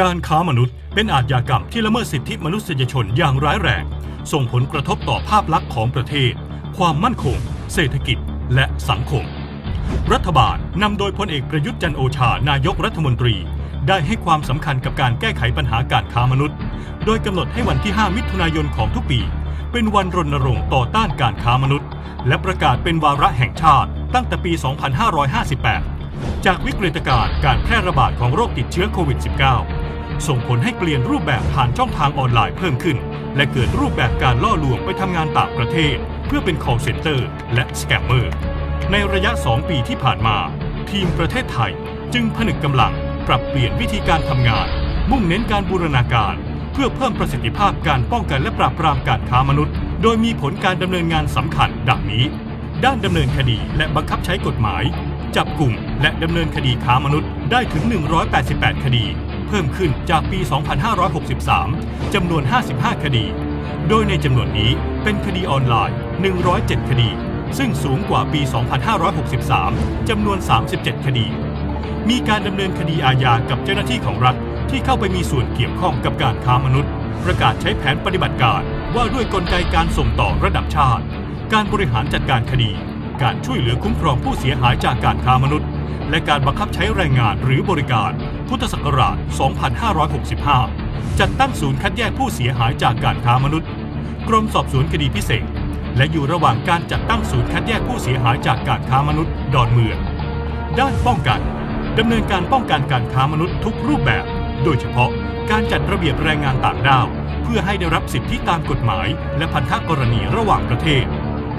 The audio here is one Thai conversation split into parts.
การค้ามนุษย์เป็นอาชญากรรมที่ละเมิดสิทธิมนุษยชนอย่างร้ายแรง ส่งผลกระทบต่อภาพลักษณ์ของประเทศ ความมั่นคง เศรษฐกิจ และสังคม รัฐบาลนำโดยพลเอกประยุทธ์จันโอชานายกรัฐมนตรี ได้ให้ความสำคัญกับการแก้ไขปัญหาการค้ามนุษย์ โดยกำหนดให้วันที่ 5 มิถุนายนของทุกปี เป็นวันรณรงค์ต่อต้านการค้ามนุษย์ และประกาศเป็นวาระแห่งชาติ ตั้งแต่ปี 2558 จากวิกฤตการณ์การแพร่ระบาดของโรคติดเชื้อโควิด -19 ส่งผลให้เปลี่ยนรูปแบบผ่านช่องทางออนไลน์เพิ่มขึ้น และเกิดรูปแบบการล่อลวงไปทำงานต่างประเทศ เพื่อเป็น call center และ scammer ในระยะ 2 ปีที่ผ่านมา ทีมประเทศไทยจึงผนึกกำลังปรับเปลี่ยนวิธีการทำงาน มุ่งเน้นการบูรณาการ เพื่อเพิ่มประสิทธิภาพการป้องกันและปราบปรามการค้ามนุษย์ โดยมีผลการดำเนินงานสำคัญดังนี้ ด้านดำเนินคดีและบังคับใช้กฎหมาย จับกลุ่มและดำเนินคดีค้ามนุษย์ได้ถึง 188 คดี เพิ่มขึ้นจากปี 2563 จำนวน 55 คดี โดยในจำนวนนี้เป็นคดีออนไลน์ 107 คดี ซึ่งสูงกว่าปี 2563 จำนวน 37 คดี มีการดำเนินคดีอาญากับเจ้าหน้าที่ของรัฐที่เข้าไปมีส่วนเกี่ยวข้องกับการค้ามนุษย์ ประกาศใช้แผนปฏิบัติการว่าด้วยกลไกการส่งต่อระดับชาติ การบริหารจัดการคดี การช่วยเหลือคุ้มครองผู้เสียหายจากการค้ามนุษย์ และการบังคับใช้แรงงานหรือบริการ พุทธศักราช 2565 จัดตั้งศูนย์คัดแยกผู้เสียหายจากการค้ามนุษย์ กรมสอบสวนคดีพิเศษ และอยู่ระหว่างการจัดตั้งศูนย์คัดแยกผู้เสียหายจากการค้ามนุษย์ดอนเมือง ด้านป้องกันดำเนินการป้องกันการค้ามนุษย์ทุกรูปแบบ โดยเฉพาะการจัดระเบียบแรงงานต่างด้าว เพื่อให้ได้รับสิทธิตามกฎหมาย และพันธกรณีระหว่างประเทศ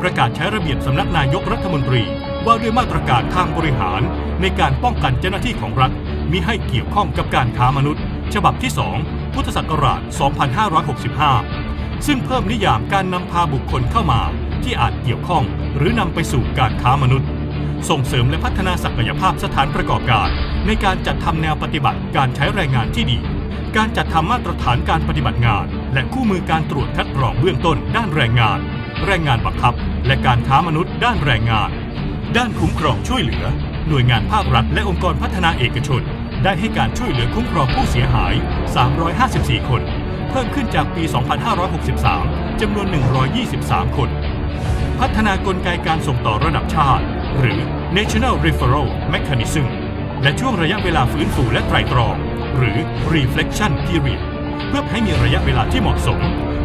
ประกาศใช้ระเบียบสำนักนายกรัฐมนตรี ว่าด้วยมาตรการทางบริหารในการป้องกันเจ้าหน้าที่ของรัฐ มิให้เกี่ยวข้องกับการค้ามนุษย์ ฉบับที่ 2 พุทธศักราช 2565 ซึ่งเพิ่มนิยามการนำพาบุคคลเข้ามา ที่อาจเกี่ยวข้องหรือนำไปสู่การค้ามนุษย์ ส่งเสริมและพัฒนาศักยภาพสถานประกอบการ ในการจัดทำแนวปฏิบัติการใช้แรงงานที่ดี การจัดทำมาตรฐานการปฏิบัติงาน และคู่มือการตรวจคัดกรองเบื้องต้นด้านแรงงาน แรงงานบังคับ และการค้ามนุษย์ ด้านแรงงาน ด้านคุ้มครองช่วยเหลือหน่วยงานภาครัฐและองค์กรพัฒนาเอกชน ได้ให้การช่วยเหลือคุ้มครองผู้เสียหาย 354 คน เพิ่มขึ้นจากปี 2563 จำนวน 123 คน พัฒนากลไกการส่งต่อระดับชาติ หรือ National Referral Mechanism และช่วงระยะเวลาฟื้นฟูและไตรตรอง หรือ Reflection Period เพื่อให้มีระยะเวลาที่เหมาะสม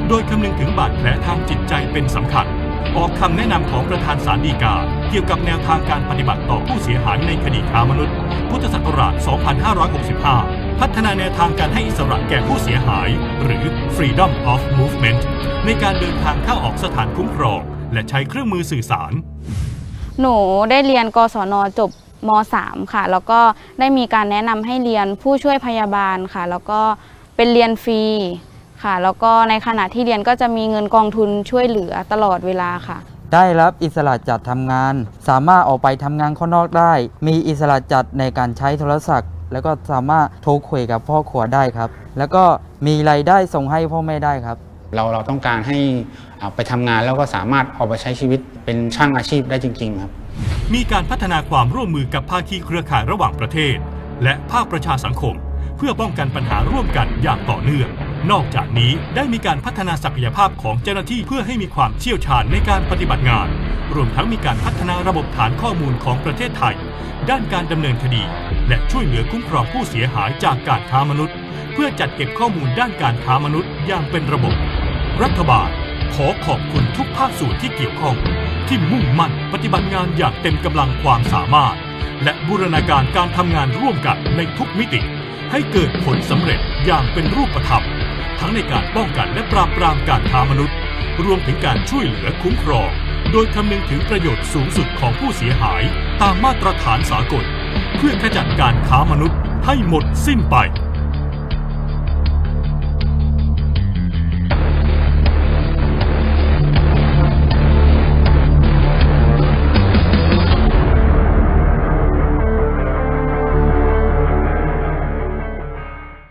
โดยคำนึงถึงบาดแผลทางจิตใจเป็นสำคัญ ออกคำแนะนำของประธานศาลฎีกา เกี่ยวกับแนวทางการปฏิบัติต่อผู้เสียหายในคดีค้ามนุษย์ พุทธศักราช 2565 พัฒนาแนวทางการให้อิสระแก่ผู้เสียหาย หรือ Freedom of Movement ในการเดินทางเข้าออกสถานคุ้มครอง และใช้เครื่องมือสื่อสาร หนูได้เรียนกศนจบม .3 ค่ะ แล้วก็ได้มีการแนะนำให้เรียนผู้ช่วยพยาบาลค่ะ แล้วก็เป็นเรียนฟรี ค่ะ แล้วก็ในขณะที่เรียนก็จะมีเงินกองทุนช่วยเหลือตลอดเวลาค่ะ ได้รับอิสระจัดทำงาน สามารถออกไปทำงานข้างนอกได้ มีอิสระจัดในการใช้โทรศัพท์ แล้วก็สามารถโทรคุยกับพ่อครัวได้ครับ แล้วก็มีรายได้ส่งให้พ่อแม่ได้ครับ เราเราต้องการให้อ่าไปทำงานแล้วก็สามารถออกไปใช้ชีวิตเป็นช่างอาชีพได้จริง ๆ ครับ มีการพัฒนาความร่วมมือกับภาคีเครือข่ายระหว่างประเทศ และภาคประชาสังคม เพื่อป้องกันปัญหาร่วมกันอย่างต่อเนื่อง นอกจากนี้ได้มีการพัฒนาศักยภาพของเจ้าหน้าที่เพื่อให้มีความเชี่ยวชาญในการปฏิบัติงาน รวมทั้งมีการพัฒนาระบบฐานข้อมูลของประเทศไทย ด้านการดำเนินคดี และช่วยเหลือคุ้มครองผู้เสียหายจากการค้ามนุษย์ เพื่อจัดเก็บข้อมูลด้านการค้ามนุษย์อย่างเป็นระบบ รัฐบาล ขอขอบคุณทุกภาคส่วนที่เกี่ยวข้อง ที่มุ่งมั่นปฏิบัติงานอย่างเต็มกำลังความสามารถ และบูรณาการการทำงานร่วมกันในทุกมิติ ให้เกิดผลสำเร็จอย่างเป็นรูปธรรม ทั้งในการป้องกันและปราบปรามการค้ามนุษย์ รวมถึงการช่วยเหลือคุ้มครอง โดยคำนึงถึงประโยชน์สูงสุดของผู้เสียหายตามมาตรฐานสากล เพื่อขจัดการค้ามนุษย์ให้หมดสิ้นไป